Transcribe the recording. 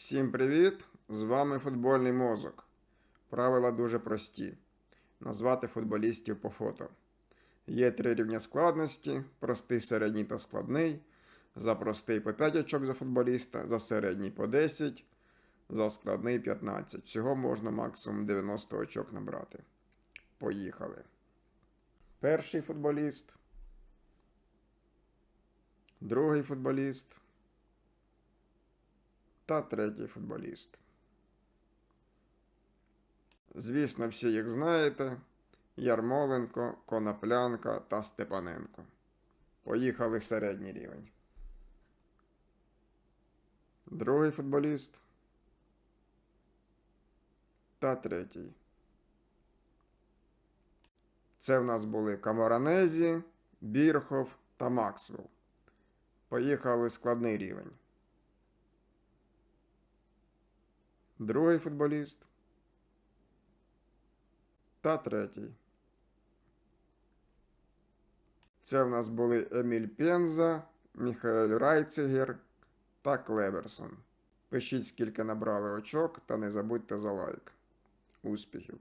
Всім привіт! З вами футбольний мозок. Правила дуже прості. Назвати футболістів по фото. Є три рівня складності: простий, середній та складний. За простий по 5 очок за футболіста, за середній по 10, за складний 15. Всього можна максимум 90 очок набрати. Поїхали. Перший футболіст. Другий футболіст та третій футболіст. Звісно, всі їх знаєте: Ярмоленко, Коноплянка та Степаненко. Поїхали середній рівень. Другий футболіст та третій. Це в нас були Камаранезі, Бірхов та Максвелл. Поїхали складний рівень. Другий футболіст. Та третій. Це в нас були Еміль Пенза, Міхаель Райцегер та Клеверсон. Пишіть, скільки набрали очок, та не забудьте за лайк. Успіхів!